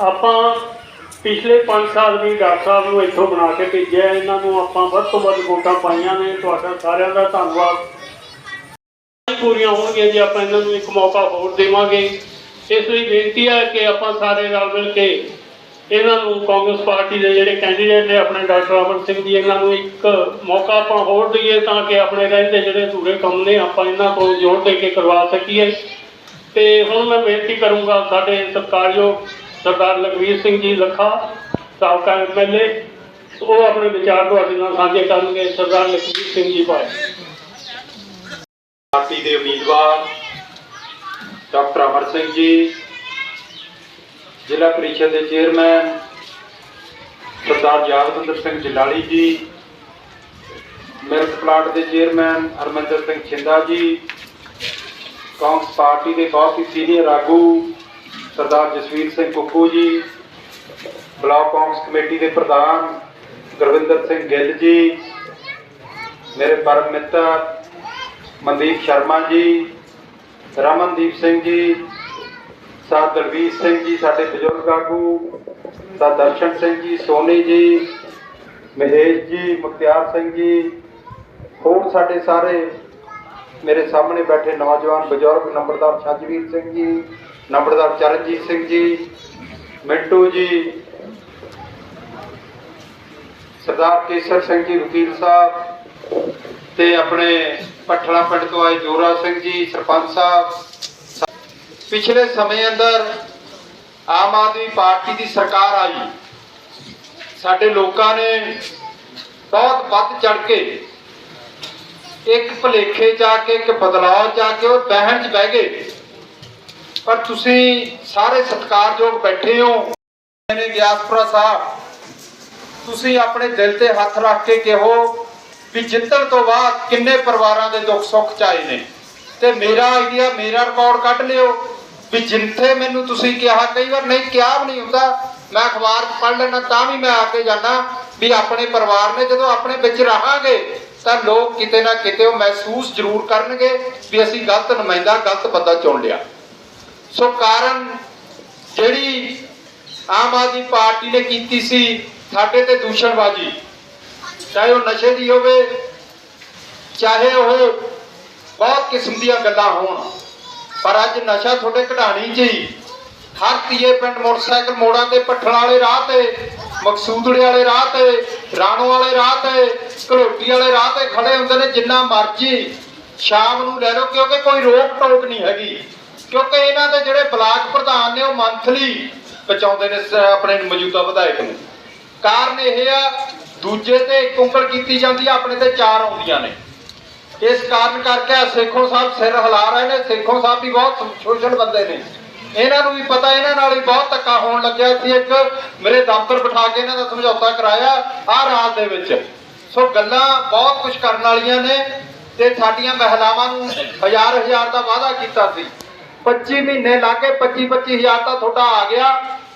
ਆਪਾਂ ਪਿਛਲੇ 5 ਸਾਲ ਵੀ ਡਾਕਟਰ ਸਾਹਿਬ ਨੂੰ ਇੱਥੋਂ ਬਣਾ ਕੇ ਭੇਜਿਆ, ਇਹਨਾਂ ਨੂੰ ਆਪਾਂ ਵੱਧ ਤੋਂ ਵੱਧ ਵੋਟਾਂ ਪਾਈਆਂ ਨੇ, ਤੁਹਾਡਾ ਸਾਰਿਆਂ ਦਾ ਧੰਨਵਾਦ। ਪੂਰੀਆਂ ਹੋਣਗੀਆਂ ਜੇ ਆਪਾਂ ਇਹਨਾਂ ਨੂੰ ਇੱਕ ਮੌਕਾ ਹੋਰ ਦੇਵਾਂਗੇ। ਇਸ ਲਈ ਬੇਨਤੀ ਹੈ ਕਿ ਆਪਾਂ ਸਾਰੇ ਰਲ ਮਿਲ ਕੇ ਇਹਨਾਂ ਨੂੰ ਕਾਂਗਰਸ ਪਾਰਟੀ ਦੇ ਜਿਹੜੇ ਕੈਂਡੀਡੇਟ ਨੇ ਆਪਣੇ ਡਾਕਟਰ ਅਮਰ ਸਿੰਘ ਜੀ, ਇਹਨਾਂ ਨੂੰ ਇੱਕ ਮੌਕਾ ਆਪਾਂ ਹੋਰ ਦਈਏ ਤਾਂ ਕਿ ਆਪਣੇ ਰਹਿੰਦੇ ਜਿਹੜੇ ਅਧੂਰੇ ਕੰਮ ਨੇ ਆਪਾਂ ਇਹਨਾਂ ਕੋਲ ਜੋੜ ਦੇ ਕੇ ਕਰਵਾ ਸਕੀਏ। ਤੇ ਹੁਣ ਮੈਂ ਬੇਨਤੀ ਕਰੂੰਗਾ ਸਾਡੇ ਸਰਕਾਰਯੋਗ ਸਰਦਾਰ ਲਖਵੀਰ ਸਿੰਘ ਜੀ ਲੱਖਾ, ਸਾਬਕਾ ਐਮਐਲਏ ਉਹ ਆਪਣੇ ਵਿਚਾਰ ਤੁਹਾਡੇ ਨਾਲ ਸਾਂਝੇ ਕਰਨਗੇ, ਸਰਦਾਰ ਲਖਵੀਰ ਸਿੰਘ ਜੀ ਭਾਈ। ਪਾਰਟੀ ਦੇ ਉਮੀਦਵਾਰ, ਡਾਕਟਰ ਅਮਰ ਸਿੰਘ ਜੀ, ਜ਼ਿਲ੍ਹਾ ਪ੍ਰੀਸ਼ਦ ਦੇ chairman, Sardar Yadwinder Singh Jalali ji milk plant ਦੇ ਚੇਅਰਮੈਨ ਹਰਮਿੰਦਰ ਸਿੰਘ ਛਿੰਦਾ ਜੀ, ਕਾਂਗਰਸ ਪਾਰਟੀ ਦੇ ਬਹੁਤ ਹੀ ਸੀਨੀਅਰ ਆਗੂ ਸਰਦਾਰ ਜਸਵੀਰ ਸਿੰਘ ਕੁੱਕੂ ਜੀ, ਬਲਾਕ ਕਾਂਗਰਸ ਕਮੇਟੀ ਦੇ ਪ੍ਰਧਾਨ ਗੁਰਵਿੰਦਰ ਸਿੰਘ ਗਿੱਲ ਜੀ, ਮੇਰੇ ਪਰਮ ਮਿੱਤਰ ਮਨਦੀਪ ਸ਼ਰਮਾ ਜੀ, ਰਮਨਦੀਪ ਸਿੰਘ ਜੀ ਸਾ ਦਲਵੀਰ ਸਿੰਘ ਜੀ, ਸਾਡੇ ਬਜ਼ੁਰਗ ਆਗੂ ਸਾ ਦਰਸ਼ਨ ਸਿੰਘ ਜੀ, ਸੋਨੀ ਜੀ, ਮਹੇਸ਼ ਜੀ, ਮੁਖਤਿਆਰ ਸਿੰਘ ਜੀ, ਹੋਰ ਸਾਡੇ ਸਾਰੇ ਮੇਰੇ ਸਾਹਮਣੇ ਬੈਠੇ ਨੌਜਵਾਨ ਬਜ਼ੁਰਗ, ਨੰਬਰਦਾਰ ਛੱਜਵੀਰ ਸਿੰਘ ਜੀ ਨੰਬਰਦਾਰ ਚਰਨਜੀਤ ਸਿੰਘ ਜੀ, ਮਿੰਟੂ ਜੀ, ਸਰਦਾਰ ਕੇਸਰ ਸਿੰਘ ਜੀ, ਵਕੀਲ ਸਾਹਿਬ ਤੇ ਆਪਣੇ ਪਠਲਾ ਪਿੰਡ ਤੋਂ ਆਏ ਜੋਰਾ ਸਿੰਘ ਜੀ, ਸਰਪੰਚ ਸਾਹਿਬ। ਪਿਛਲੇ ਸਮੇਂ ਅੰਦਰ ਆਮ ਆਦਮੀ ਪਾਰਟੀ ਦੀ ਸਰਕਾਰ ਆਈ। ਸਾਡੇ ਲੋਕਾਂ ਨੇ ਬਹੁਤ ਵੱਧ ਚੜ ਕੇ ਇੱਕ ਭਲੇਖੇ ਜਾ ਕੇ, ਇੱਕ ਬਦਲਾਅ ਜਾ ਕੇ ਉਹ ਬਹਿਣ 'ਚ ਬਹਿ ਗਏ। ਪਰ ਤੁਸੀਂ ਸਾਰੇ ਸਤਿਕਾਰਯੋਗ ਬੈਠੇ ਹੋ। ਨੇ ਗਿਆਸਪੁਰਾ ਸਾਹਿਬ, ਤੁਸੀਂ ਆਪਣੇ ਦਿਲ ਤੇ ਹੱਥ ਰੱਖ ਕੇ ਕਹੋ ਵੀ ਜਿੱਤਣ ਤੋਂ ਬਾਅਦ ਕਿੰਨੇ ਪਰਿਵਾਰਾਂ ਦੇ ਦੁੱਖ ਸੁੱਖ ਚਾਏ ਨੇ। ਤੇ ਮੇਰਾ ਆਈਡੀਆ ਮੇਰਾ ਰਿਕਾਰਡ ਕੱਢ ਲਿਓ ਵੀ ਜਿੱਥੇ ਮੈਨੂੰ ਤੁਸੀਂ ਕਿਹਾ, ਕਈ ਵਾਰ ਨਹੀਂ, ਕਿਹਾ ਵੀ ਨਹੀਂ ਹੁੰਦਾ। ਮੈਂ ਅਖਬਾਰ ਪੜ੍ਹ ਲੈਣਾ ਤਾਂ ਵੀ ਮੈਂ ਆ ਕੇ ਜਾਣਾ ਵੀ ਆਪਣੇ ਪਰਿਵਾਰ ਨੇ ਜਦੋਂ ਆਪਣੇ ਵਿੱਚ ਰਹਾਂਗੇ, ਤਾਂ ਲੋਕ ਕਿਤੇ ਨਾ ਕਿਤੇ ਉਹ ਮਹਿਸੂਸ ਜ਼ਰੂਰ ਕਰਨਗੇ ਵੀ ਅਸੀਂ ਗਲਤ ਨੁਮਾਇੰਦਾ, ਗਲਤ ਬੰਦਾ ਚੁਣ ਲਿਆ। ਸੋ ਕਾਰਨ ਜਿਹੜੀ ਆਮ ਆਦਮੀ ਪਾਰਟੀ ਨੇ ਕੀਤੀ ਸੀ ਸਾਡੇ ਤੇ ਦੂਸ਼ਣਬਾਜ਼ੀ, ਚਾਹੇ ਉਹ ਨਸ਼ੇ ਦੀ ਹੋਵੇ, ਚਾਹੇ ਉਹ ਬਹੁਤ ਕਿਸਮ ਦੀਆਂ ਗੱਲਾਂ ਹੋਣ, ਪਰ ਅੱਜ ਨਸ਼ਾ ਤੁਹਾਡੇ ਕਢਾਣੀ 'ਚ ਹੀ, ਹਰ ਤੀਏ ਪਿੰਡ ਮੋਟਰਸਾਈਕਲ ਮੋੜਾਂ ਤੇ ਪੱਠਣ ਵਾਲੇ ਰਾਹ ਤੇ, ਮਕਸੂਦੜੇ ਵਾਲੇ ਰਾਹ ਤੇ, ਰਾਣੋ ਵਾਲੇ ਰਾਹ ਤੇ, ਘਲੋਟੀ ਵਾਲੇ ਰਾਹ ਤੇ ਖੜੇ ਹੁੰਦੇ ਨੇ ਜਿੰਨਾ ਮਰਜ਼ੀ, ਸ਼ਾਮ ਨੂੰ ਲੈ ਲਓ, ਕਿਉਂਕਿ ਕੋਈ ਰੋਕ ਟੋਕ ਨਹੀਂ ਹੈਗੀ। ਕਿਉਂਕਿ ਇਹਨਾਂ ਦੇ ਜਿਹੜੇ ਬਲਾਕ ਪ੍ਰਧਾਨ ਨੇ ਉਹ ਮੰਥਲੀ ਪਹੁੰਚਾਉਂਦੇ ਨੇ ਆਪਣੇ ਮੌਜੂਦਾ ਵਿਧਾਇਕ ਨੂੰ। ਕਾਰਨ ਇਹ ਆ, ਦੂਜੇ ਤੇ ਇੱਕ ਉਂਗਲ ਕੀਤੀ ਜਾਂਦੀ ਆ, ਆਪਣੇ ਤੇ ਚਾਰ ਆਉਂਦੀਆਂ ਨੇ। ਇਸ ਕਾਰਨ ਕਰਕੇ ਸੇਖੋਂ ਸਾਹਿਬ ਸਿਰ ਹਿਲਾ ਰਹੇ ਨੇ। ਸੇਖੋਂ ਸਾਹਿਬ ਵੀ ਬਹੁਤ ਸ਼ੋਸ਼ਣ ਬੰਦੇ ਨੇ। ਇਹਨਾਂ ਨੂੰ ਵੀ ਪਤਾ, ਇਹਨਾਂ ਨਾਲ ਹੀ ਬਹੁਤ ਧੱਕਾ ਹੋਣ ਲੱਗਿਆ। ਸੀ ਇੱਕ ਮੇਰੇ ਦਫ਼ਤਰ ਬਿਠਾ ਕੇ ਇਹਨਾਂ ਦਾ ਸਮਝੌਤਾ ਕਰਾਇਆ, ਆਹ ਰਾਤ ਦੇ ਵਿੱਚ। ਸੋ ਗੱਲਾਂ ਬਹੁਤ ਕੁਝ ਕਰਨ ਵਾਲੀਆਂ ਨੇ ਤੇ ਸਾਡੀਆਂ ਮਹਿਲਾਵਾਂ ਨੂੰ ਹਜ਼ਾਰ ਹਜ਼ਾਰ ਦਾ ਵਾਅਦਾ ਕੀਤਾ ਸੀ। 25 ਮਹੀਨੇ ਲਾ ਕੇ 25 25000 ਤਾਂ ਤੁਹਾਡਾ ਆ ਗਿਆ।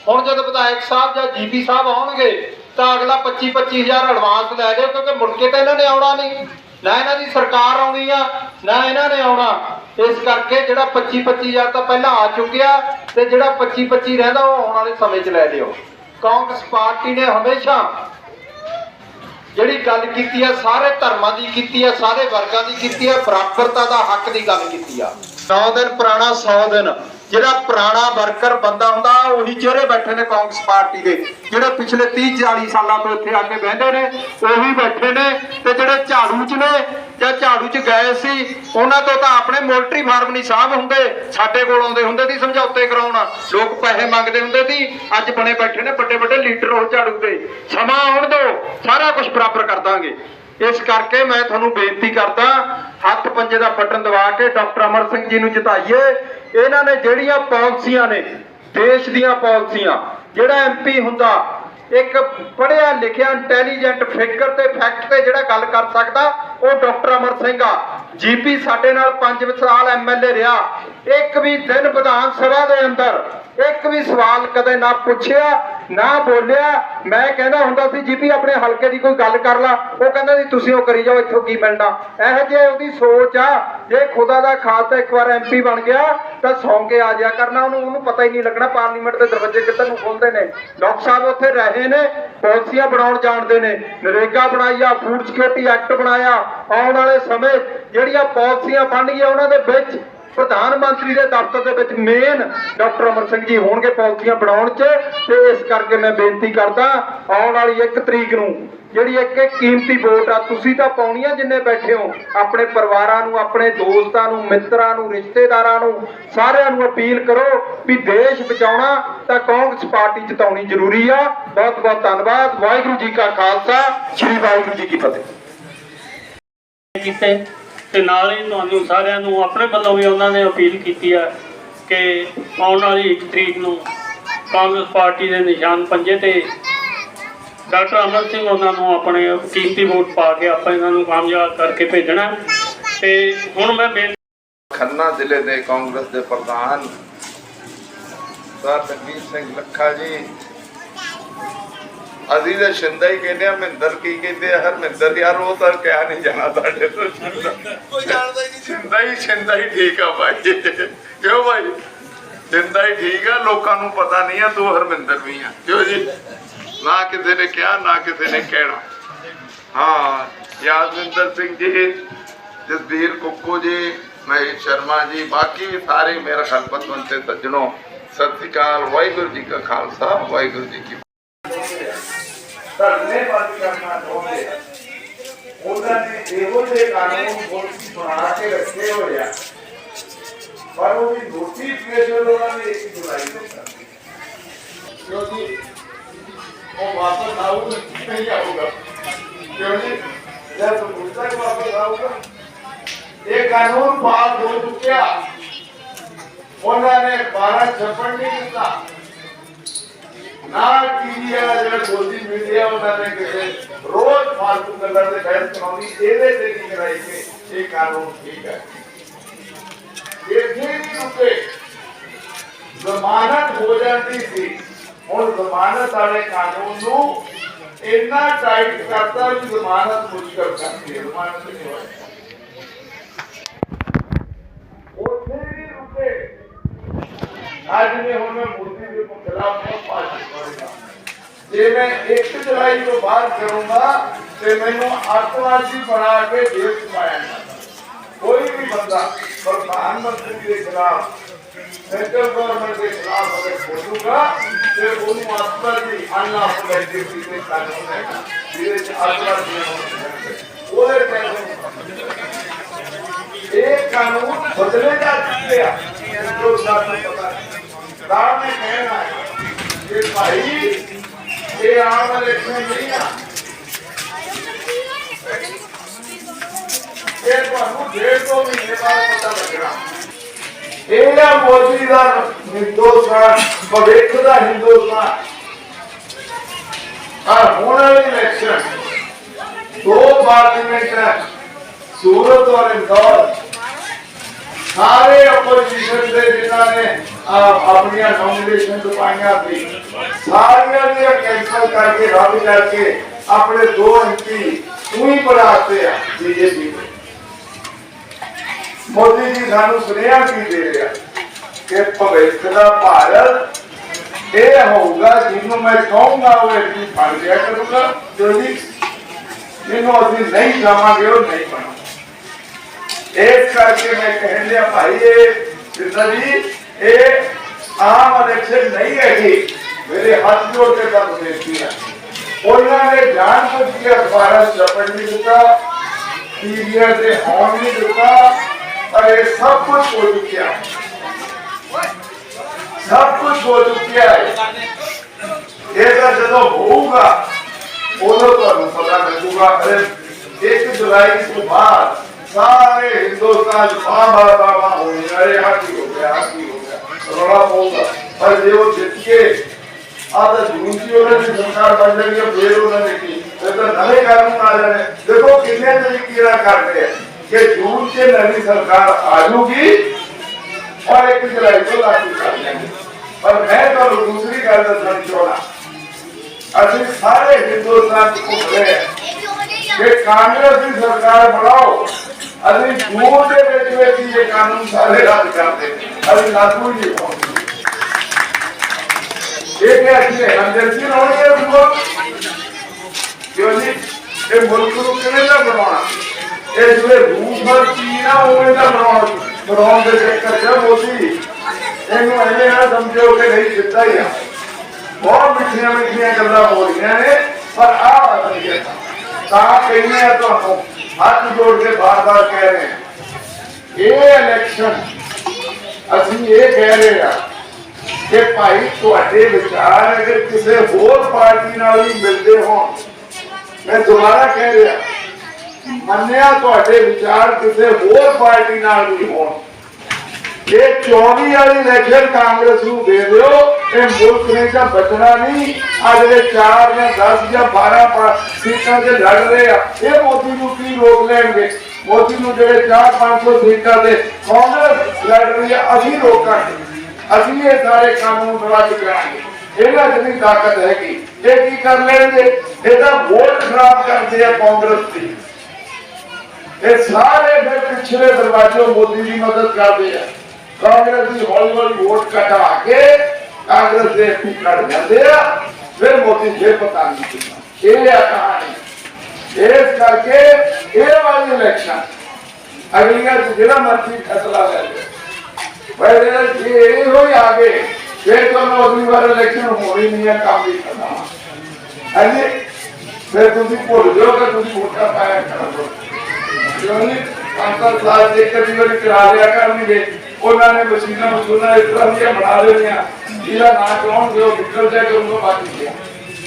ਹੁਣ ਜਦ ਵਿਧਾਇਕ ਸਾਹਿਬ ਜਾਂ ਜੀਪੀ ਸਾਹਿਬ ਆਉਣਗੇ, ਤਾਂ ਅਗਲਾ 25 25000 ਐਡਵਾਂਸ ਲੈ ਲਿਓ ਕਿਉਂਕਿ ਮੁੜ ਕੇ ਤਾਂ ਇਹਨਾਂ ਨੇ ਆਉਣਾ ਨਹੀਂ। ਨਾ ਇਹਨਾਂ ਦੀ ਸਰਕਾਰ ਆਉਣੀ ਆ, ਨਾ ਇਹਨਾਂ ਨੇ ਆਉਣਾ। ਇਸ ਕਰਕੇ ਜਿਹੜਾ 25 25000 ਤਾਂ ਪਹਿਲਾਂ ਆ ਚੁੱਕਿਆ ਤੇ ਜਿਹੜਾ 25 25 ਰਹਿੰਦਾ, ਉਹ ਆਉਣ ਵਾਲੇ ਸਮੇਂ 'ਚ ਲੈ ਲਿਓ ਕਾਂਗਰਸ ਪਾਰਟੀ ਨੇ ਹਮੇਸ਼ਾ ਜਿਹੜੀ ਗੱਲ ਕੀਤੀ ਆ, ਸਾਰੇ ਧਰਮਾਂ ਦੀ ਕੀਤੀ ਆ, ਸਾਰੇ ਵਰਗਾਂ ਦੀ ਕੀਤੀ ਆ, ਬਰਾਬਰਤਾ ਦਾ ਹੱਕ ਦੀ ਗੱਲ ਕੀਤੀ ਆ। 9 ਦਿਨ ਪੁਰਾਣਾ 100 ਦਿਨ। ਜਿਹੜਾ ਪੁਰਾਣਾ ਵਰਕਰ ਬੰਦਾ ਹੁੰਦਾ, ਉਹੀ ਚਿਹਰੇ ਬੈਠੇ ਨੇ ਕਾਂਗਰਸ ਪਾਰਟੀ ਦੇ। ਜਿਹੜੇ ਪਿਛਲੇ 30 40 ਸਾਲਾਂ ਤੋਂ ਇੱਥੇ ਆ ਕੇ ਬਹਿੰਦੇ ਨੇ, ਉਹੀ ਬੈਠੇ ਨੇ। ਤੇ ਜਿਹੜੇ ਝਾੜੂ 'ਚ ਨੇ, ਜਾਂ ਝਾੜੂ 'ਚ ਗਏ ਸੀ, ਉਹਨਾਂ ਤੋਂ ਤਾਂ ਆਪਣੇ ਮੋਲਟਰੀ ਫਾਰਮ ਨਹੀਂ ਸਾਹਬ ਹੁੰਦੇ। ਸਾਡੇ ਕੋਲ ਆਉਂਦੇ ਹੁੰਦੇ ਸੀ, ਸਮਝੌਤੇ ਕਰਾਉਣ। ਲੋਕ ਪੈਸੇ ਮੰਗਦੇ ਹੁੰਦੇ ਸੀ, ਅੱਜ ਬਣੇ ਬੈਠੇ ਨੇ ਵੱਡੇ ਵੱਡੇ ਲੀਡਰ ਉਹ ਝਾੜੂ ਦੇ ਸਮਾਂ ਆਉਣ ਦਿਓ ਸਾਰਾ ਕੁਝ ਬਰਾਬਰ ਕਰ ਦਾਂਗੇ। ਇਸ ਕਰਕੇ ਮੈਂ ਤੁਹਾਨੂੰ ਬੇਨਤੀ ਕਰਦਾ, ਹੱਥ ਪੰਜੇ ਦਾ ਬਟਨ ਦਬਾ ਕੇ ਡਾਕਟਰ ਅਮਰ ਸਿੰਘ ਜੀ ਨੂੰ ਜਿਤਾਈਏ। ਇਹਨਾਂ ਨੇ ਜਿਹੜੀਆਂ ਪਾਲਿਸੀਆਂ ਨੇ, ਦੇਸ਼ ਦੀਆਂ ਪਾਲਿਸੀਆਂ, ਜਿਹੜਾ ਐਮਪੀ ਹੁੰਦਾ, ਇੱਕ ਪੜ੍ਹਿਆ ਲਿਖਿਆ ਇੰਟੈਲੀਜੈਂਟ ਫਿਕਰ ਤੇ ਫੈਕਟ ਤੇ ਜਿਹੜਾ ਗੱਲ ਕਰ ਸਕਦਾ, ਉਹ ਡਾਕਟਰ ਅਮਰ ਸਿੰਘ ਆ। ਜੀਪੀ ਸਾਡੇ ਨਾਲ 5 ਸਾਲ ਐਮਐਲਏ ਰਿਹਾ। ਇੱਕ ਵੀ ਦਿਨ ਵਿਧਾਨ ਸਭਾ ਦੇ ਅੰਦਰ, ਇੱਕ ਵੀ ਸਵਾਲ ਕਦੇ ਨਾ ਪੁੱਛਿਆ। ਨਾ ਬੋਲਿਆ। ਮੈਂ ਕਹਿੰਦਾ ਹੁੰਦਾ ਸੀ ਜੀਪੀ ਆਪਣੇ ਹਲਕੇ ਦੀ ਕੋਈ ਗੱਲ ਕਰ ਲਾ। ਉਹ ਕਹਿੰਦਾ ਸੀ ਤੁਸੀਂ ਉਹ ਕਰੀ ਜਾਓ, ਇੱਥੋਂ ਕੀ ਮਿਲਣਾ? ਇਹੋ ਜਿਹੀ ਉਹਦੀ ਸੋਚ ਆ। ਜੇ ਖੁਦਾ ਦਾ ਖਾਲਸਾ ਇੱਕ ਵਾਰ ਐਮਪੀ ਬਣ ਗਿਆ, ਤਾਂ ਸੌਂ ਆ ਜਾ ਕਰਨਾ। ਉਹਨੂੰ ਉਹਨੂੰ ਪਤਾ ਹੀ ਨਹੀਂ ਲੱਗਣਾ, ਪਾਰਲੀਮੈਂਟ ਦੇ ਦਰਵਾਜ਼ੇ ਕਿੱਧਰ ਨੂੰ ਖੋਲਦੇ ਨੇ। ਡਾਕਟਰ ਸਾਹਿਬ ਉੱਥੇ ਰਹੇ ਨੇ, ਪਾਲਿਸੀਆਂ ਬਣਾਉਣ ਜਾਣਦੇ ਨੇ। ਨਰੇਗਾ ਬਣਾਈ ਆ ਫੂਡ ਸਿਕਿਉਰਿਟੀ ਐਕਟ ਬਣਾਇਆ। ਆਉਣ ਵਾਲੇ ਸਮੇਂ ਜਿਹੜੀਆਂ ਪਾਲਿਸੀਆਂ ਬਣਨਗੀਆਂ ਉਹਨਾਂ ਦੇ ਵਿੱਚ ਪ੍ਰਧਾਨ ਮੰਤਰੀ ਦੇ ਦਫ਼ਤਰ ਦੇ ਵਿੱਚ ਮੇਨ ਡਾਕਟਰ ਅਮਰ ਸਿੰਘ ਜੀ ਹੋਣਗੇ ਪਾਲਿਸੀਆਂ ਬਣਾਉਣ 'ਚ ਤੇ ਇਸ ਕਰਕੇ ਮੈਂ ਬੇਨਤੀ ਕਰਦਾ ਆਉਣ ਵਾਲੀ 1 ਤਰੀਕ ਨੂੰ ਜਿਹੜੀ ਇੱਕ ਕੀਮਤੀ ਵੋਟ ਆ, ਤੁਸੀਂ ਤਾਂ ਪਾਉਣੀ ਆ ਜਿੰਨੇ ਬੈਠੇ ਹੋ, ਆਪਣੇ ਪਰਿਵਾਰਾਂ ਨੂੰ, ਆਪਣੇ ਦੋਸਤਾਂ ਨੂੰ, ਮਿੱਤਰਾਂ ਨੂੰ, ਰਿਸ਼ਤੇਦਾਰਾਂ ਨੂੰ, ਸਾਰਿਆਂ ਨੂੰ ਅਪੀਲ ਕਰੋ ਵੀ ਦੇਸ਼ ਬਚਾਉਣਾ ਤਾਂ ਕਾਂਗਰਸ ਪਾਰਟੀ ਜਿਤਾਉਣੀ ਜ਼ਰੂਰੀ ਆ। ਬਹੁਤ ਬਹੁਤ ਧੰਨਵਾਦ। ਵਾਹਿਗੁਰੂ ਜੀ ਕਾ ਖਾਲਸਾ, ਸ੍ਰੀ ਵਾਹਿਗੁਰੂ ਜੀ ਕੀ ਫਤਿਹ। ਕੀਤੇ। ਤੇ ਨਾਲ ਹੀ ਤੁਹਾਨੂੰ ਸਾਰਿਆਂ ਨੂੰ ਆਪਣੇ ਵੱਲੋਂ ਵੀ ਉਹਨਾਂ ਨੇ ਅਪੀਲ ਕੀਤੀ ਹੈ ਕਿ ਆਉਣ ਵਾਲੀ 1 ਤਰੀਕ ਨੂੰ ਕਾਂਗਰਸ ਪਾਰਟੀ ਦੇ ਨਿਸ਼ਾਨ ਪੰਜੇ ਤੇ ਡਾਕਟਰ ਅਮਰ ਸਿੰਘ ਉਹਨਾਂ ਨੂੰ ਆਪਣੇ ਕੀਮਤੀ ਵੋਟ ਪਾ ਕੇ ਆਪਾਂ ਇਹਨਾਂ ਨੂੰ ਕਾਮਯਾਬ ਕਰਕੇ ਭੇਜਣਾ ਤੇ ਹੁਣ ਮੈਂ ਬੇਨਤੀ ਖੰਨਾ ਜ਼ਿਲ੍ਹੇ ਦੇ ਕਾਂਗਰਸ ਦੇ ਪ੍ਰਧਾਨ ਸਰ ਤਕਬੀਰ ਸਿੰਘ ਲੱਖਾ ਜੀ ਅਸੀਂ ਤਾਂ ਸ਼ਿੰਦਾ ਹੀ ਕਹਿੰਦੇ ਆ ਮਹਿੰਦਰ ਕੀ ਕਹਿੰਦੇ ਆ? ਹਰਮਿੰਦਰ ਯਾਰ ਉਹ ਤਾਂ ਕਿਹਾ ਨਹੀਂ ਜਾਣਾ ਸਾਡੇ ਤੋਂ ਕੋਈ ਜਾਣਦਾ ਹੀ ਨਹੀਂ ਸ਼ਿੰਦਾ ਹੀ ਸ਼ਿੰਦਾ ਹੀ ਠੀਕ ਆ ਭਾਈ। ਕਿਉਂ ਭਾਈ? ਸ਼ਿੰਦਾ ਹੀ ਠੀਕ ਆ ਲੋਕਾਂ ਨੂੰ ਪਤਾ ਨਹੀਂ ਆ ਤੂੰ ਹਰਮਿੰਦਰ ਵੀ ਆ। ਕਿਉਂ ਜੀ? ਨਾ ਕਿਸੇ ਨੇ ਕਿਹਾ ਨਾ ਕਿਸੇ ਨੇ ਕਹਿਣਾ। ਹਾਂ ਯਾਦਵਿੰਦਰ ਸਿੰਘ ਜੀ ਜਸਬੀਰ ਕੁੱਕੂ ਜੀ ਮਹੇਸ਼ ਸ਼ਰਮਾ ਜੀ ਬਾਕੀ ਵੀ ਸਾਰੇ ਮੇਰੇ ਖਲਪਤਵੰਤ ਸੱਜਣੋ ਸਤਿ ਸ੍ਰੀ ਅਕਾਲ ਵਾਹਿਗੁਰੂ ਜੀ ਕਾ ਖਾਲਸਾ ਵਾਹਿਗੁਰੂ ਜੀ ਕੀ ਧਰਨੇ ਬੰਦ ਕਰਨਾ ਚਾਹੁੰਦੇ ਆ। ਉਹਨਾਂ ਨੇ ਇਹੋ ਜਿਹੇ ਕਾਨੂੰਨ ਮੁਲਕ ਬਣਾ ਕੇ ਰੱਖੇ ਹੋਏ ਆ ਪਰ ਉਹ ਵੀ ਨੋਟੀਫਿਕੇਸ਼ਨ ਉਹਨਾਂ ਨੇ ਇੱਕ ਜੁਲਾਈ ਨੂੰ ਕਰਨੀ ਕਿਉਂਕਿ ਉਹ ਵਾਪਸ ਆਊਗਾ ਨਹੀਂ ਆਊਗਾ ਕਿਉਂਕਿ ਜਦ ਮੁੱਦਾ ਵਾਪਸ ਆਊਗਾ ਇਹ ਕਾਨੂੰਨ ਪਾਸ ਹੋ ਚੁੱਕਿਆ ਉਹਨਾਂ ਨੇ 12 ਛੱਪਣ ਨਹੀਂ ਦਿੱਤਾ ਨਾ ਟੀਵੀ ਵਾਲਾ ਜਿਹੜਾ ਗੋਦੀ ਮੀਡੀਆ, ਉਹਨਾਂ ਨੇ ਕਿਸੇ ਰੋਜ਼ ਫਾਲਤੂ ਗੱਲਾਂ ਦੇ ਬਹਿਸ ਕਰਾਉਣੀ, ਇਹਦੇ ਤੇ ਨਹੀਂ ਕਰਾਈ ਕਿ ਇਹ ਕਾਨੂੰਨ ਠੀਕ ਹੈ। ਇਹ ਫਿਰ ਵੀ ਰੁਕੇ ਜ਼ਮਾਨਤ ਹੋ ਜਾਂਦੀ ਸੀ, ਹੁਣ ਜ਼ਮਾਨਤ ਵਾਲੇ ਕਾਨੂੰਨ ਨੂੰ ਇੰਨਾ ਟਾਈਟ ਕਰਤਾ ਵੀ ਜ਼ਮਾਨਤ ਮੁਸ਼ਕਲ ਕਰਦੀ ਹੈ, ਜ਼ਮਾਨਤ ਨਹੀਂ ਹੋਈ ਉਹ ਫਿਰ ਵੀ ਰੁਕੇ ਅੱਜ ਨੇ ਹੁਣ ਮੈਂ ਮੋਦੀ ਦੇ ਖਿਲਾਫ ਬਹੁਤ ਪਾਰਟੀ ਕਰੂੰਗਾ ਜੇ ਮੈਂ 1 ਜੁਲਾਈ ਤੋਂ ਬਾਅਦ ਕਰੂੰਗਾ, ਤੇ ਮੈਨੂੰ ਅੱਤਵਾਦੀ ਬਣਾ ਕੇ ਜੇਲ੍ਹ ਚ ਪਾਇਆ ਜਾਣਾ ਕੋਈ ਵੀ ਬੰਦਾ ਪ੍ਰਧਾਨ ਮੰਤਰੀ ਦੇ ਖਿਲਾਫ ਸੈਂਟਰ ਗਵਰਨਮੈਂਟ ਦੇ ਖਿਲਾਫ ਅਗਰ ਬੋਲੂਗਾ, ਤੇ ਉਹਨੂੰ ਅੱਤਵਾਦੀ ਅਨਲਾਫੁਲ ਐਕਟੀਵਿਟੀ ਦੇ ਕਾਨੂੰਨ ਹੈ। ਜਿਹਦੇ ਚ ਅੱਤਵਾਦੀ ਹੋਣਗੇ ਉਹਦੇ ਪੈਸੇ ਇਹ ਕਾਨੂੰਨ ਬਦਲੇ ਜਾ ਚੁੱਕੇ ਆ ਜੋ ਸਾਨੂੰ ਪਤਾ ਰਾਮ ਨੇ ਕਹਿਣਾ ਹੈ ਕਿ ਭਾਈ, ਇਹ ਆਮ ਇਲੈਕਸ਼ਨ ਨਹੀਂ ਆ। ਇਹ ਤੁਹਾਨੂੰ ਡੇਢ ਦੋ ਮਹੀਨੇ ਬਾਅਦ ਪਤਾ ਲੱਗਣਾ। ਇਹ ਆ ਮੋਦੀ ਦਾ ਹਿੰਦੁਸਤਾਨ, ਭਵਿੱਖ ਦਾ ਹਿੰਦੁਸਤਾਨ। ਆ ਹੁਣ ਇਲੈਕਸ਼ਨ ਦੋ ਪਾਰਲੀਮੈਂਟ ਸੂਰਤ ਔਰ ਇੰਦੌਰ। ਸਾਰੇ ਆਪੋਜੀਸ਼ਨ ਦੇ ਜਿਨ੍ਹਾਂ ਨੇ ਆਪਣੀਆਂ ਨੋਮੀਨੇਸ਼ਨ ਪਾਈਆਂ ਸੀ ਸਾਰੀਆਂ ਦੀਆਂ ਕੈਂਸਲ ਕਰਕੇ, ਰੱਦ ਕਰਕੇ ਆਪਣੇ ਦੋ ਐਮਪੀ ਉਹੀ ਬਣਾਤੇ ਆ, ਬੀਜੇਪੀ ਦੇ ਮੋਦੀ ਜੀ ਸਾਨੂੰ ਸੁਨੇਹਾ ਕੀ ਦੇ ਰਿਹਾ ਕਿ ਭਵਿੱਖ ਦਾ ਭਾਰਤ ਇਹ ਹੋਊਗਾ ਜਿਹਨੂੰ ਮੈਂ ਕਹੂੰਗਾ ਉਹ ਐਮਪੀ ਬਣ ਗਿਆ ਕਰੂਗਾ ਜਿਹੜੀ ਜਿਹਨੂੰ ਅਸੀਂ ਨਹੀਂ ਜਾਵਾਂਗੇ ਉਹ ਨਹੀਂ ਬਣਾਂਗੇ ਇਸ ਕਰਕੇ ਮੈਂ ਕਹਿਣ ਲਿਆ ਭਾਈ ਇਹ ਜਿੰਦਾ ਜੀ ਇਹ ਆਮ ਇਲੈਕਸ਼ਨ ਨਹੀਂ ਹੈਗੀ ਮੇਰੇ ਹੱਥ ਜੋੜ ਕੇ ਤੁਹਾਨੂੰ ਬੇਨਤੀ ਹੈ ਉਹਨਾਂ ਨੇ ਜਾਣ ਬੁੱਝ ਕੇ ਅਖਬਾਰਾਂ ਛਪਣ ਨਹੀਂ ਦਿੱਤਾ ਟੀਵੀਆਂ ਤੇ ਆਉਣ ਨਹੀਂ ਦਿੱਤਾ ਪਰ ਇਹ ਸਭ ਕੁਝ ਹੋ ਚੁੱਕਿਆ ਹੈ। ਸਭ ਕੁਝ ਹੋ ਚੁੱਕਿਆ ਹੈ ਇਹ ਤਾਂ ਜਦੋਂ ਹੋਊਗਾ ਉਦੋਂ ਤੁਹਾਨੂੰ ਪਤਾ ਲੱਗੂਗਾ ਅਰੇ 1 ਜੁਲਾਈ ਤੋਂ ਬਾਅਦ ਸਾਰੇ ਹਿੰਦੁਸਤਾਨ ਚ ਬਾਬਾ ਬਾਬਾ ਹੋਏ ਅਰੇ ਆਹ ਕੀ ਹੋ ਗਿਆ ਆਹ ਕੀ ਹੋ ਗਿਆ ਰੌਲਾ ਪਊਗਾ ਪਰ ਜੇ ਉਹ ਜਿੱਤ ਕੇ ਆਹ ਤਾਂ ਜੂਨ ਚ ਹੀ ਉਹਨਾਂ ਦੀ ਸਰਕਾਰ ਬਣ ਜਾਣੀ ਹੈ ਫੇਰ ਉਹਨਾਂ ਨੇ ਕੀ ਫਿਰ ਤਾਂ ਨਵੇਂ ਕਾਨੂੰਨ ਆ ਜਾਣੇ ਦੇਖੋ ਕਿੰਨੇ ਤਰੀਕੇ ਕਰਦੇ ਆ ਕਿ ਜੂਨ ਚ ਨਵੀਂ ਸਰਕਾਰ ਆ ਜੂਗੀ ਔਰ ਇੱਕ ਜੁਲਾਈ ਤੋਂ ਲਾਗੂ ਕਰ ਕਿ ਕਾਂਗਰਸ ਦੀ ਸਰਕਾਰ ਬਣਾਓ, ਅਸੀਂ ਜੂਨ ਦੇ ਵਿੱਚ ਵਿੱਚ ਹੀ ਇਹ ਕਾਨੂੰਨ ਸਾਰੇ ਰੱਦ ਕਰਦੇ ਅਸੀਂ ਲਾਗੂ ਹੀ ਨਹੀਂ ਹੋਣਗੇ ਇਹ ਕਿ ਅਸੀਂ ਐਮਰਜੈਂਸੀ ਲਾਉਣੀ ਹੈ ਰੂਪ ਕਿਉਂ ਜੀ? ਇਹ ਮੁਲਕ ਨੂੰ ਕਿਵੇਂ ਦਾ ਬਣਾਉਣਾ? ਇਹ ਜਿਹੜੇ ਰੂਸ ਔਰ ਚੀਨ ਆ ਉਵੇਂ ਦਾ ਬਣਾਉਣ ਬਣਾਉਣ ਦੇ ਚੱਕਰ ਚ ਮੋਦੀ। ਇਹਨੂੰ ਐਵੇਂ ਨਾ ਸਮਝੋ ਕਿ ਨਹੀਂ ਸਿੱਧਾ ਹੀ ਆ। ਬਹੁਤ ਮਿੱਠੀਆਂ ਮਿੱਠੀਆਂ ਗੱਲਾਂ ਬੋਲੀਆਂ ਨੇ, ਪਰ ਆਹ ਬਾਤ ਨਹੀਂ ਹੈ। ਤਾਂ ਕਹਿੰਦੇ ਆ ਤੁਹਾਨੂੰ। ਹੱਥ ਜੋੜ ਕੇ ਬਾਰ-ਬਾਰ ਕਹਿ ਰਹੇ ਹਾਂ। ਇਹ ਇਲੈਕਸ਼ਨ ਅਸੀਂ ਇਹ ਕਹਿ ਰਹੇ ਆ ਕਿ ਭਾਈ ਤੁਹਾਡੇ ਵਿਚਾਰ ਅਗਰ ਕਿਸੇ ਹੋਰ ਪਾਰਟੀ ਨਾਲ ਵੀ ਮਿਲਦੇ ਹੋਣ, ਮੈਂ ਦੁਬਾਰਾ ਕਹਿ ਰਿਹਾ, ਮੰਨਿਆ ਤੁਹਾਡੇ ਵਿਚਾਰ ਕਿਸੇ ਹੋਰ ਪਾਰਟੀ ਨਾਲ ਵੀ ਹੋਣ। ਇਹ 24 ਵਾਲੀ ਇਲੈਕਸ਼ਨ ਕਾਂਗਰਸ ਨੂੰ ਦੇ ਦਿਓ ਇਹ ਮੁਲਕ ਨੇ ਤਾਂ ਬਚਣਾ ਨਹੀਂ। ਅੱਜ ਦੇ 4 ਜਾਂ 10 ਜਾਂ 12 ਸੀਟਾਂ ਤੇ ਲੜ ਰਹੇ ਆ। ਇਹ ਮੋਦੀ ਨੂੰ ਕੀ ਰੋਕ ਲੈਣਗੇ? ਮੋਦੀ ਨੂੰ ਜਿਹੜੇ 4-500 ਸੀਟਾਂ ਤੇ ਕਾਂਗਰਸ ਲੜ ਰਹੀ ਆ, ਅਸੀਂ ਰੋਕਾਂਗੇ ਅਸੀਂ ਇਹ ਸਾਰੇ ਕਾਨੂੰਨ ਰੱਦ ਕਰਾਂਗੇ। ਇਹਨਾਂ ਦੀ ਤਾਕਤ ਹੈਗੀ। ਇਹ ਕੀ ਕਰ ਲੈਣਗੇ? ਇਹ ਤਾਂ ਵੋਟ ਖਰਾਬ ਕਰਦੇ ਆ ਕਾਂਗਰਸ ਦੀ ਇਹ ਸਾਰੇ ਫਿਰ ਪਿਛਲੇ ਦਰਵਾਜ਼ੋਂ ਮੋਦੀ ਦੀ ਮਦਦ ਕਰਦੇ ਆ। ਕਾਂਗਰਸ ਦੀ ਹੌਲੀ ਹੌਲੀ ਵੋਟ ਘਟਾ ਕੇ ਕਾਂਗਰਸ ਦੇ ਐਮਪੀ ਜਾਂਦੇ ਆ, ਫਿਰ ਮੋਦੀ ਫਿਰ ਪਤਾ ਨਹੀਂ ਕਿੰਨਾ ਇਹ ਆ ਕਹਾਣੀ। ਇਸ ਕਰਕੇ ਇਹ ਵਾਲੀ ਇਲੈਕਸ਼ਨ ਅਗਲੀਆਂ ਜਿਹੜਾ ਮਰਜ਼ੀ ਫੈਸਲਾ ਲੈ ਲੈ ਪਰ ਜੇ ਇਹ ਹੋਈ ਆਗੇ ਫਿਰ ਤੁਹਾਨੂੰ ਅਗਲੀ ਵਾਰ ਇਲੈਕਸ਼ਨ ਹੋਣੀ ਨਹੀਂ ਹੈ ਕੰਮ ਹੀ ਕਰਨਾ ਹਾਂਜੀ? ਫਿਰ ਤੁਸੀਂ ਭੁੱਲ ਜਾਓ ਕਿ ਤੁਸੀਂ ਵੋਟਾਂ ਪਾਇਆ ਕਰੋ। ਕਿਉਂ ਨਹੀਂ? ਪੰਜ ਸਾਲ ਦੇ ਕਦੀ ਵਾਰੀ ਕਰਾ ਲਿਆ ਕਰਨਗੇ। ਉਹਨਾਂ ਨੇ ਮਸ਼ੀਨਾਂ ਮਸ਼ੀਨਾਂ ਇਸ ਤਰ੍ਹਾਂ ਦੀਆਂ ਬਣਾ ਦੇਣੀਆਂ। ਜਿਹਦਾ ਨਾਂ ਚਾਹਣਗੇ ਉਹ ਨਿਕਲ ਜਾਏ ਉਹਨੂੰ ਬਾਅਦ ਗਿਆ।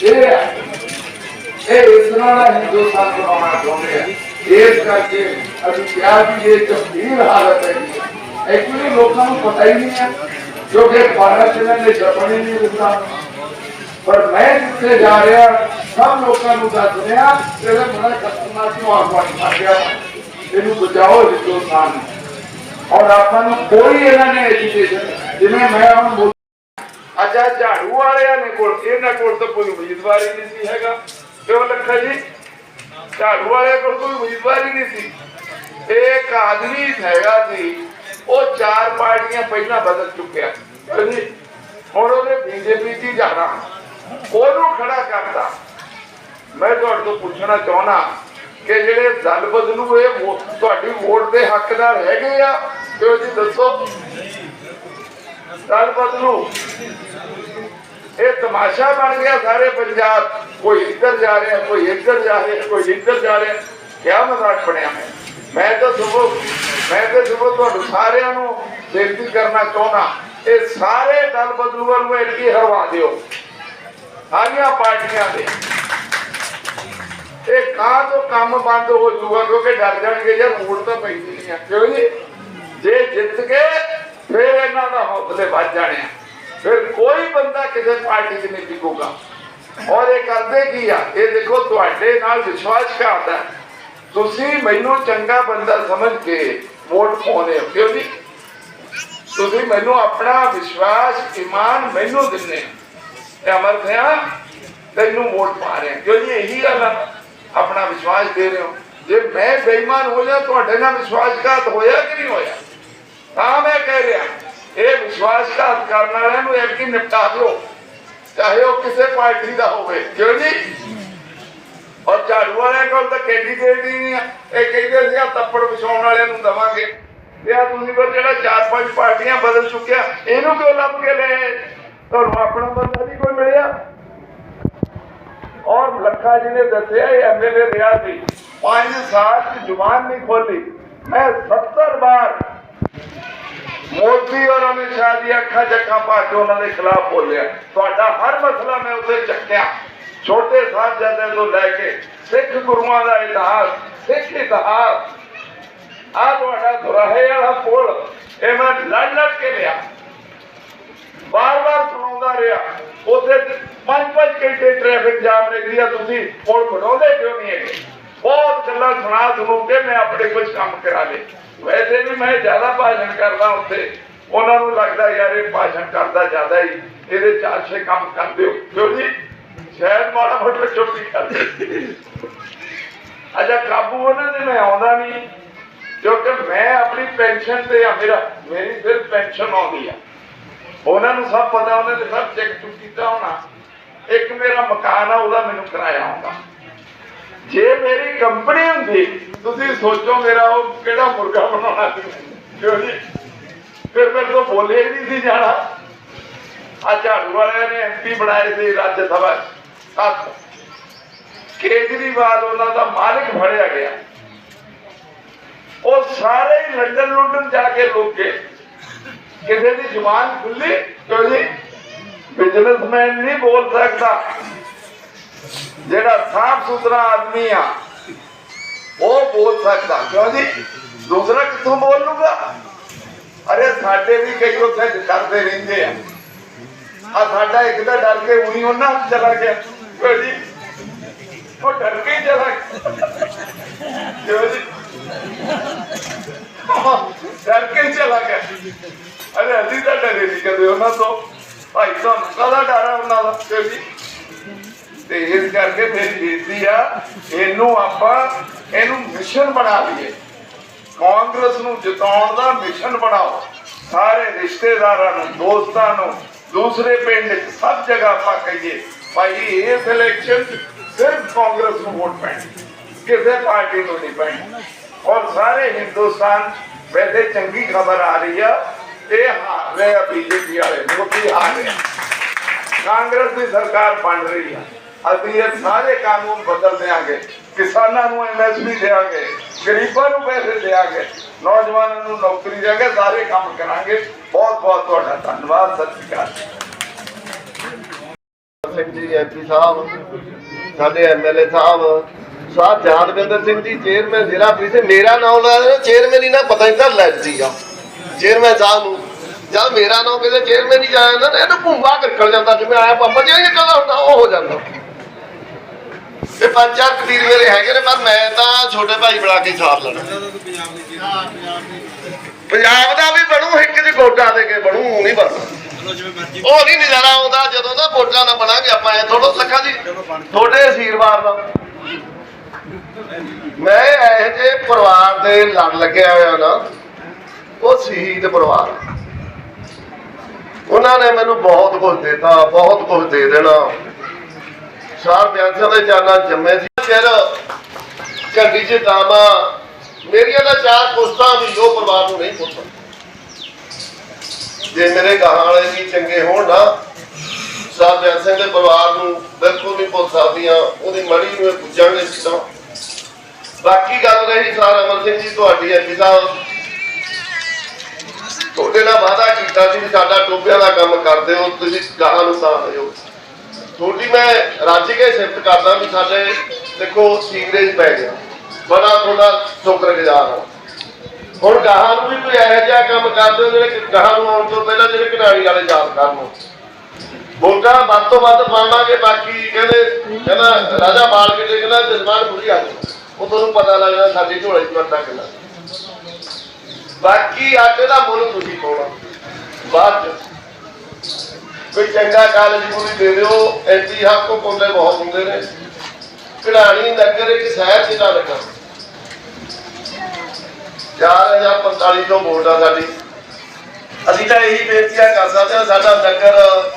ਇਹ ਹੈ ਇਹ ਇਸ ਤਰ੍ਹਾਂ ਦਾ ਹਿੰਦੁਸਤਾਨ ਬਣਾਉਣਾ ਚਾਹੁੰਦੇ ਆ। ਇਸ ਕਰਕੇ ਅਸੀਂ ਕਿਹਾ ਵੀ ਇਹ ਗੰਭੀਰ ਹਾਲਤ ਹੈ ਐਕਚੁਅਲੀ ਲੋਕਾਂ ਨੂੰ ਪਤਾ ਹੀ ਨਹੀਂ ਹੈ ਕਿਉਂਕਿ ਭਾਰਤ ਨੇ ਜਪਣ ਹੀ ਨਹੀਂ ਦਿੱਤਾ। ਪਰ ਮੈਂ ਜਿੱਥੇ ਜਾ ਰਿਹਾ, ਸਭ ਲੋਕਾਂ ਨੂੰ ਦੱਸ ਰਿਹਾ ਕਿ ਇਹ ਬੜਾ ਖਤਰਨਾਕ ਨੂੰ ਕਰ ਗਿਆ? ਇਹਨੂੰ ਬਚਾਓ ਹਿੰਦੁਸਤਾਨ ਨੂੰ। ਔਰ ਆਪਾਂ ਨੂੰ ਕੋਈ ਇਹਨਾਂ ਨੇ ਐਜੂਕੇਸ਼ਨ ਜਿਵੇਂ ਮੈਂ ਹੁਣ ਅੱਜ ਆਹ ਝਾੜੂ ਵਾਲਿਆਂ ਨੇ ਕੋਲ, ਇਹਨਾਂ ਕੋਲ ਤਾਂ ਕੋਈ ਉਮੀਦਵਾਰ ਹੀ ਨਹੀਂ ਸੀ ਹੈਗਾ। ਕਿਉਂ ਲੱਖਾ ਜੀ? ਝਾੜੂ ਵਾਲਿਆਂ ਕੋਲ ਕੋਈ ਉਮੀਦਵਾਰ ਹੀ ਨਹੀਂ ਸੀ। ਇੱਕ ਆਦਮੀ ਹੈਗਾ ਸੀ, ਉਹ ਚਾਰ ਪਾਰਟੀਆਂ ਪਹਿਲਾਂ ਬਦਲ ਚੁੱਕਿਆ। ਹੁਣ ਉਹਨੇ ਬੀਜੇਪੀ 'ਚ ਜਾਣਾ। ਉਹਨੂੰ ਖੜਾ ਕਰਦਾ ਮੈਂ ਤੁਹਾਡੇ ਤੋਂ ਪੁੱਛਣਾ ਚਾਹਣਾ ਕਿ ਜਿਹੜੇ ਦਲ ਬਦਲੂ, ਇਹ ਤੁਹਾਡੀ ਵੋਟ ਦੇ ਹੱਕਦਾਰ ਹੈਗੇ ਆ। ਕਿਉਂ ਜੀ ਦੱਸੋ? ਦਲ ਬਦਲੂ। ਇਹ ਤਮਾਸ਼ਾ ਬਣ ਗਿਆ ਸਾਰੇ ਪੰਜਾਬ। ਕੋਈ ਇੱਧਰ ਜਾ ਰਿਹਾ, ਕੋਈ ਇੱਧਰ ਜਾ ਰਿਹਾ, ਕੋਈ ਇੱਧਰ ਜਾ ਰਿਹਾ। ਕਿਆ ਮਜ਼ਾਕ ਬਣਿਆ ਹੈ ਮੈਂ ਤਾਂ ਸੁਬਹ ਮੈਂ ਤਾਂ ਸੁਬਹ ਤੁਹਾਨੂੰ ਸਾਰਿਆਂ ਨੂੰ ਬੇਨਤੀ ਕਰਨਾ ਚਾਹੁੰਦਾ, ਇਹ ਸਾਰੇ ਦਲ ਬਦਲੂਆਂ ਨੂੰ ਇੱਥੇ ਹਰਵਾ ਦਿਓ। ਸਾਰੀਆਂ ਪਾਰਟੀਆਂ ਦੇ। ਇਹ ਕਾਂ ਤੋਂ ਕੰਮ ਬੰਦ ਹੋ ਜੂਗਾ ਕਿਉਂਕਿ ਡਰ ਜਾਣਗੇ ਯਾਰ ਵੋਟ ਤਾਂ ਪੈਂਦੀ ਨਹੀਂ ਆ। ਕਿਉਂ ਜੀ? ਜੇ ਜਿੱਤ ਕੇ ਫਿਰ ਇਹਨਾਂ ਦਾ ਹੌਸਲੇ ਵੱਧ ਜਾਣੇ ਆ। ਫਿਰ ਕੋਈ ਬੰਦਾ ਕਿਸੇ ਪਾਰਟੀ 'ਚ ਨਹੀਂ ਟਿਕੂਗਾ ਔਰ ਇਹ ਕਰਦੇ ਕੀ ਆ? ਇਹ ਦੇਖੋ, ਤੁਹਾਡੇ ਨਾਲ ਵਿਸ਼ਵਾਸਘਾਤ ਹੈ। ਤੁਸੀਂ ਮੈਨੂੰ ਚੰਗਾ ਬੰਦਾ ਸਮਝ ਕੇ ਵੋਟ ਪਾਉਂਦੇ ਹੋ। ਕਿਉਂ ਜੀ? ਤੁਸੀਂ ਮੈਨੂੰ ਆਪਣਾ ਵਿਸ਼ਵਾਸ, ਇਮਾਨ ਮੈਨੂੰ ਦਿੰਦੇ ਹੋ। ਤੇ ਅਮਰ ਸਿਆ, ਤੈਨੂੰ ਵੋਟ ਪਾ ਰਹੇ ਹਾਂ। ਕਿਉਂ ਜੀ? ਇਹੀ ਗੱਲ ਆ। ਆਪਣਾ ਵਿਸ਼ਵਾਸ ਦੇ ਰਹੇ ਹੋ। ਜੇ ਮੈਂ ਬੇਈਮਾਨ ਹੋ ਜਾ, ਤੁਹਾਡੇ ਨਾਲ ਵਿਸ਼ਵਾਸਘਾਤ ਹੋਇਆ ਕਿ ਨਹੀਂ ਹੋਇਆ? ਤਾਂ ਮੈਂ ਕਹਿ ਰਿਹਾ, ਇਹ ਵਿਸ਼ਵਾਸਘਾਤ ਕਰਨ ਵਾਲਿਆਂ ਨੂੰ ਇੱਕ ਹੀ ਨਿਪਟਾ ਦਿਓ। ਚਾਹੇ ਉਹ ਕਿਸੇ ਪਾਰਟੀ ਦਾ ਹੋਵੇ, ਕਿਉਂ ਜੀ ਔਰ ਝਾੜੂ ਵਾਲਿਆਂ ਕੋਲ ਤਾਂ ਕੈਂਡੀਡੇਟ ਹੀ ਨਹੀਂ ਆ। ਇਹ ਕਹਿੰਦੇ ਸੀ ਆ ਤੱਪੜ ਵਿਛਾਉਣ ਵਾਲਿਆਂ ਨੂੰ ਦਵਾਂਗੇ। ਤੇ ਆ ਤੁਸੀਂ ਪਰ ਜਿਹੜਾ ਚਾਰ ਪੰਜ ਪਾਰਟੀਆਂ ਬਦਲ ਚੁੱਕਿਆ, ਇਹਨੂੰ ਕਿਉਂ ਲੱਭ ਕੇ ਲੈ ਤੁਹਾਨੂੰ ਆਪਣਾ ਬੰਦਾ ਨਹੀਂ ਕੋਈ ਮਿਲਿਆ? ਔਰ ਲੱਖਾ ਜੀ ਨੇ ਦੱਸਿਆ ਇਹ ਐਮਐਲਏ ਰਿਹਾ ਸੀ 5 ਸਾਲ ਚ ਜ਼ੁਬਾਨ ਨਹੀਂ ਖੋਲੀ ਮੈਂ 70 ਵਾਰ ਮੋਦੀ ਔਰ ਅਮਿਤ ਸ਼ਾਹ ਦੀ ਅੱਖਾਂ ਜੱਖਾਂ ਪਾ ਕੇ ਉਹਨਾਂ ਦੇ ਖਿਲਾਫ ਬੋਲਿਆ ਤੁਹਾਡਾ ਹਰ ਮਸਲਾ ਮੈਂ ਉੱਥੇ ਚੱਕਿਆ ਛੋਟੇ ਸਾਹਿਬਜ਼ਾਦੇ ਤੋਂ ਲੈ ਕੇ ਸਿੱਖ ਗੁਰੂਆਂ ਦਾ ਇਤਿਹਾਸ ਸਿੱਖ ਇਤਿਹਾਸ ਆ ਤੁਹਾਡਾ ਦੁਰਾਹੇ ਵਾਲਾ ਪੁਲ ਇਹ ਮੈਂ ਲੜ ਲੜ ਕੇ ਲਿਆ ਬਾਰ-ਬਾਰ ਸੁਣਾਉਂਦਾ ਰਿਹਾ। ਉਥੇ ਪੰਜ ਪੰਜ ਘੰਟੇ ਟ੍ਰੈਫਿਕ ਜਾਮ ਰਹਿੰਦੀ ਆ ਤੁਸੀਂ ਪੁਲ ਬਣਾਉਂਦੇ ਕਿਉਂ ਨਹੀਂ ਹੈਗੇ? ਬਹੁਤ ਗੱਲਾਂ ਸੁਣਾ ਸੁਣੂ ਕੇ ਮੈਂ ਆਪਣੇ ਕੁਝ ਕੰਮ ਕਰਾ ਲਏ। ਵੈਸੇ ਵੀ ਮੈਂ ਜ਼ਿਆਦਾ ਭਾਸ਼ਣ ਕਰਦਾ ਉੱਥੇ। ਉਹਨਾਂ ਨੂੰ ਲੱਗਦਾ ਯਾਰ ਇਹ ਭਾਸ਼ਣ ਕਰਦਾ ਜ਼ਿਆਦਾ ਹੀ। ਇਹਦੇ ਚਾਰ ਛੇ ਕੰਮ ਕਰ ਦਿਓ। ਕਿਉਂ ਜੀ? ਸ਼ਾਇਦ ਮਾੜਾ ਮੋਟਾ ਚੁੱਪ ਹੀ ਕਰ ਅਜਾ ਕਾਬੂ ਉਹਨਾਂ ਦੇ ਮੈਂ ਆਉਂਦਾ ਨਹੀਂ। ਕਿਉਂਕਿ ਮੈਂ ਆਪਣੀ ਪੈਨਸ਼ਨ ਤੇ ਆ। ਮੇਰਾ ਮੇਰੀ ਫਿਰ ਪੈਨਸ਼ਨ ਆਉਂਦੀ ਆ। ਉਹਨਾਂ ਨੂੰ ਸਭ ਪਤਾ, ਉਹਨਾਂ ਨੇ ਸਭ ਚੈੱਕ ਚੁੱਕ ਕੀਤਾ ਹੋਣਾ। ਇੱਕ ਮੇਰਾ ਮਕਾਨ ਆ, ਉਹਦਾ ਮੈਨੂੰ ਕਿਰਾਇਆ ਆਉਂਦਾ। ਜੇ ਮੇਰੀ ਕੰਪਨੀ ਹੁੰਦੀ, ਤੁਸੀਂ ਸੋਚੋ ਮੇਰਾ ਉਹ ਕਿਹੜਾ ਮੁਰਗਾ ਬਣਾਉਣਾ ਸੀ? ਫਿਰ ਮੇਰੇ ਤੋਂ ਬੋਲੇ ਨਹੀਂ ਸੀ ਜਾਣਾ। ਆ ਝਾੜੂ ਵਾਲਿਆਂ ਨੇ ਐਮਪੀ ਬਣਾਏ ਸੀ ਰਾਜ ਸਭਾ ਸੱਤ। ਕੇਜਰੀਵਾਲ ਉਹਨਾਂ ਦਾ ਮਾਲਕ ਫੜਿਆ ਗਿਆ। ਉਹ ਸਾਰੇ ਲੰਡਨ ਲੁੰਡਨ ਜਾ ਕੇ ਲੋਕੇ ਕਿਸੇ ਦੀ ਜ਼ੁਬਾਨ ਖੁੱਲੀ ਕਿਉਂ ਜੀ ਬਿਜ਼ਨਸਮੈਨ ਨਹੀਂ ਬੋਲ ਸਕਦਾ। ਜਿਹੜਾ ਸਾਫ਼ ਸੁਥਰਾ ਆਦਮੀ ਆ, ਉਹ ਬੋਲ ਸਕਦਾ। ਕਿਉਂ ਜੀ? ਦੂਸਰਾ ਕਿੱਥੋਂ ਬੋਲ ਲੂਗਾ ਅਰੇ ਸਾਡੇ ਵੀ ਕਈ ਉੱਥੇ ਡਰਦੇ ਰਹਿੰਦੇ ਆ। ਆ ਸਾਡਾ ਇੱਕ ਤਾਂ ਡਰ ਕੇ ਉਨੀ ਉਹਨਾਂ ਚਲਾ ਗਿਆ। ਕਿਉਂ ਜੀ? ਉਹ ਡਰ ਕੇ ਹੀ ਚਲਾ ਗਿਆ। ਕਿਉਂ ਜੀ? ਡਰ ਕੇ ਹੀ ਚਲਾ ਗਿਆ। ਅਰੇ ਅਸੀਂ ਤਾਂ ਡਰੇ ਨਹੀਂ ਕਦੇ ਉਹਨਾਂ ਤੋਂ। ਭਾਈ ਤੁਹਾਨੂੰ ਕਾਹਦਾ ਡਰ ਆ ਉਹਨਾਂ ਦਾ? ਕਿਉਂ ਤੇ ਇਸ ਕਰਕੇ ਮੇਰੀ ਬੇਨਤੀ ਆ, ਇਹਨੂੰ ਆਪਾਂ ਇਹਨੂੰ ਮਿਸ਼ਨ ਬਣਾ ਲਈਏ। ਕਾਂਗਰਸ ਨੂੰ ਜਿਤਾਉਣ ਦਾ ਮਿਸ਼ਨ ਬਣਾਓ। ਸਾਰੇ ਰਿਸ਼ਤੇਦਾਰਾਂ ਨੂੰ, ਦੋਸਤਾਂ ਨੂੰ, ਦੂਸਰੇ ਪਿੰਡ ਸਭ ਜਗ੍ਹਾ ਆਪਾਂ ਕਹੀਏ, ਭਾਈ ਇਸ ਇਲੈਕਸ਼ਨ ਸਿਰਫ ਕਾਂਗਰਸ ਨੂੰ ਵੋਟ ਪੈਣੀ, ਕਿਸੇ ਪਾਰਟੀ ਨੂੰ ਨਹੀਂ ਪੈਣੀ। ਔਰ ਸਾਰੇ ਹਿੰਦੁਸਤਾਨ ਵੈਸੇ ਚੰਗੀ ਖਬਰ ਆ ਰਹੀ ਆ ਇਹ ਹਾਰ ਰਹੇ ਆ ਬੀਜੇਪੀ ਵਾਲੇ, ਮੋਦੀ ਹਾਰ ਰਹੇ ਕਾਂਗਰਸ ਦੀ ਸਰਕਾਰ ਬਣ ਰਹੀ ਆ। ਅਸੀਂ ਇਹ ਸਾਰੇ ਕਾਨੂੰਨ ਬਦਲ ਦੇਾਂਗੇ ਕਿਸਾਨਾਂ ਨੂੰ ਐਮਐਸਪੀ ਦੇਾਂਗੇ ਗਰੀਬਾਂ ਨੂੰ ਪੈਸੇ ਦੇਾਂਗੇ ਨੌਜਵਾਨਾਂ ਨੂੰ ਨੌਕਰੀ ਦੇਾਂਗੇ ਸਾਰੇ ਕੰਮ ਕਰਾਂਗੇ। ਬਹੁਤ ਬਹੁਤ ਤੁਹਾਡਾ ਧੰਨਵਾਦ, ਸਤਿ ਸ਼੍ਰੀ ਅਕਾਲ। ਸਿੰਘ ਜੀ ਐਮਪੀ ਸਾਹਿਬ, ਸਾਡੇ ਐਮਐਲਏ ਸਾਹਿਬ ਸਾਹਿਬ ਜਾਦਵਿੰਦਰ ਸਿੰਘ ਜੀ ਚੇਅਰਮੈਨ ਜ਼ਿਲ੍ਹਾ ਪ੍ਰੀਸ਼ਦ, ਮੇਰਾ ਨਾਮ ਲਾ ਰਹੇ ਚੇਅਰਮੈਨ ਹੀ ਨਾ ਪਤਾ ਨਹੀਂ ਤਾਂ ਲੈਤੀ ਆ। ਚੇਅਰਮੈਨ ਸਾਹਿਬ ਨੂੰ। ਜਦ ਮੇਰਾ ਨਾਮ ਕਿਤੇ ਚੇਅਰਮੈਨ ਹੀ ਜਾਇਆ ਨਾ ਇਹਨੂੰ ਭੁੰਗਾ ਨਿਕਲ ਜਾਂਦਾ ਜਿਵੇਂ ਆਇਆ ਪੰਪ ਜਿਹਾ ਨਿਕਲਦਾ ਹੁੰਦਾ ਉਹ ਹੋ ਜਾਂਦਾ। ਤੇ ਪੰਜ ਚਾਰ ਕਤੀਰ ਮੇਰੇ ਹੈਗੇ ਨੇ ਪਰ ਮੈਂ ਤਾਂ ਛੋਟੇ ਭਾਈ ਬਣਾ ਕੇ ਸਾਰ ਲੈਣਾ ਪੰਜਾਬ ਦਾ ਵੀ ਬਣੂ ਇੱਕ ਦੀ ਵੋਟਾਂ ਦੇ ਕੇ ਬਣੂ ਨਹੀਂ ਬਣਦਾ। ਉਹ ਨਹੀਂ ਨਜ਼ਾਰਾ ਆਉਂਦਾ ਜਦੋਂ ਦਾ ਵੋਟਾਂ ਨਾਲ ਬਣਾਂਗੇ ਆਪਾਂ ਇਹ ਥੋੜਾ ਲੱਖਾਂ ਦੀ ਤੁਹਾਡੇ ਅਸ਼ੀਰਵਾਦ ਦਾ ਮੈਂ ਇਹ ਜੇ ਪਰਿਵਾਰ ਦੇ ਲੜ ਲੱਗਿਆ ਹੋਇਆ ਨਾ ਉਹ ਸ਼ਹੀਦ ਪਰਿਵਾਰ। ਉਹਨਾਂ ਨੇ ਮੈਨੂੰ ਬਹੁਤ ਕੁਝ ਦਿੱਤਾ, ਬਹੁਤ ਕੁਝ ਦੇ ਦੇਣਾ। ਸਾਰ ਬਿਆੰਸਾਂ ਦੇ ਚਾਨਾਂ ਜੰਮੇ ਸੀ। ਚਿਰ ਝੰਡੀ ਚ ਦਾਮਾ ਮੇਰੀਆਂ ਦਾ ਚਾਰ ਪੁਸਤਾਂ ਵੀ ਉਹ ਪਰਿਵਾਰ ਨੂੰ ਨਹੀਂ ਪੁੱਛਦਾ ਜੇ ਮੇਰੇ ਗਾਹਾਂ ਵਾਲੇ ਵੀ ਚੰਗੇ ਹੋਣ ਨਾ ਸਾਹਿਬ ਜਨ ਸਿੰਘ ਦੇ ਪਰਿਵਾਰ ਨੂੰ ਬਿਲਕੁਲ ਨਹੀਂ ਭੁੱਲ ਸਕਦੀਆਂ, ਉਹਦੀ ਮੜੀ ਨੂੰ ਇਹ ਪੁੱਜਾਂਗੇ ਸਿੱਧਾ ਬਾਕੀ ਗੱਲ ਰਹੀ ਸਾਰ ਅਮਰ ਸਿੰਘ ਜੀ, ਤੁਹਾਡੀ ਐਮਪੀ ਸਾਹਿਬ ਤੁਹਾਡੇ ਨਾਲ ਵਾਅਦਾ ਕੀਤਾ ਸੀ ਵੀ ਸਾਡਾ ਟੋਬਿਆਂ ਦਾ ਕੰਮ ਕਰਦੇ ਹੋ, ਤੁਸੀਂ ਗਾਹਾਂ ਨੂੰ ਸਾਥ ਦਿਓ। ਤੁਹਾਡੀ ਮੈਂ ਰੱਜ ਕੇ ਸਿਫਤ ਕਰਦਾ ਵੀ ਸਾਡੇ, ਦੇਖੋ, ਸੀਵਰੇਜ ਪੈ ਗਿਆ। ਬੜਾ ਤੁਹਾਡਾ ਸ਼ੁਕਰਗੁਜ਼ਾਰ ਹਾਂ। ਹੁਣ ਗਾਹਾਂ ਨੂੰ ਵੀ ਕੋਈ ਇਹੋ ਜਿਹਾ ਕੰਮ ਕਰਦੇ ਹੋ ਜਿਹੜੇ ਗਾਹਾਂ ਨੂੰ ਆਉਣ ਤੋਂ ਪਹਿਲਾਂ ਜਿਹੜੇ ਕਢਾਈ ਵਾਲੇ ਯਾਦ ਕਰਨ ਵੋਟਾਂ ਵੱਧ ਤੋਂ ਵੱਧ ਪਾਵਾਂਗੇ, ਬਾਕੀ ਕਹਿੰਦੇ, ਕਹਿੰਦਾ ਰਾਜਾ ਬਾਲ ਕੇ ਕਹਿੰਦਾ ਜਜ਼ਬਾਨ ਪੂਰੀ ਆ ਉਹ ਤੁਹਾਨੂੰ ਪਤਾ ਲੱਗਦਾ ਸਾਡੀ ਝੋਲੇ ਚ ਵਰਤਾ ਕਿੰਨਾ। ਬਾਕੀ ਆਟੇ ਦਾ ਮੁੱਲ ਤੁਸੀਂ ਪਾਉਣਾ। ਬਾਅਦ ਕੋਈ ਚੰਗਾ ਕਾਲਜ ਪੂਰੀ ਦੇ ਦਿਓ ਐਂਟੀ ਹੱਕ ਕੋ ਪਾਉਂਦੇ, ਬਹੁਤ ਹੁੰਦੇ ਨੇ। ਕਢਾਣੀ ਨਗਰ ਇੱਕ ਸ਼ਹਿਰ ਚ ਦਾ ਲੱਗਾ। 4450 ਵੋਟ ਆ ਸਾਡੀ। ਅਸੀਂ ਤਾਂ ਇਹੀ ਬੇਨਤੀਆਂ ਕਰ ਸਕਦੇ ਹਾਂ ਸਾਡਾ ਨਗਰ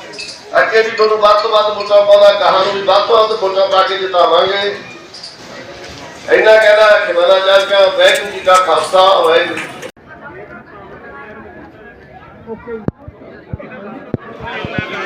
ਅੱਗੇ ਵੀ ਤੁਹਾਨੂੰ ਵੱਧ ਤੋਂ ਵੱਧ ਵੋਟਾਂ ਪਾਉਣਾ ਕਹਾਂ ਨੂੰ ਵੀ ਵੱਧ ਤੋਂ ਵੱਧ ਵੋਟਾਂ ਪਾ ਕੇ ਜਿਤਾਵਾਂਗੇ। ਇੰਨਾ ਕਹਿਣਾ ਖਿਮਾਨਾ ਚਾਹ ਕੇ ਵਾਹਿਗੁਰੂ ਜੀ ਦਾ ਖਾਲਸਾ, ਵਾਹਿਗੁਰੂ ਜੀ ਕੀ ਫਤਿਹ।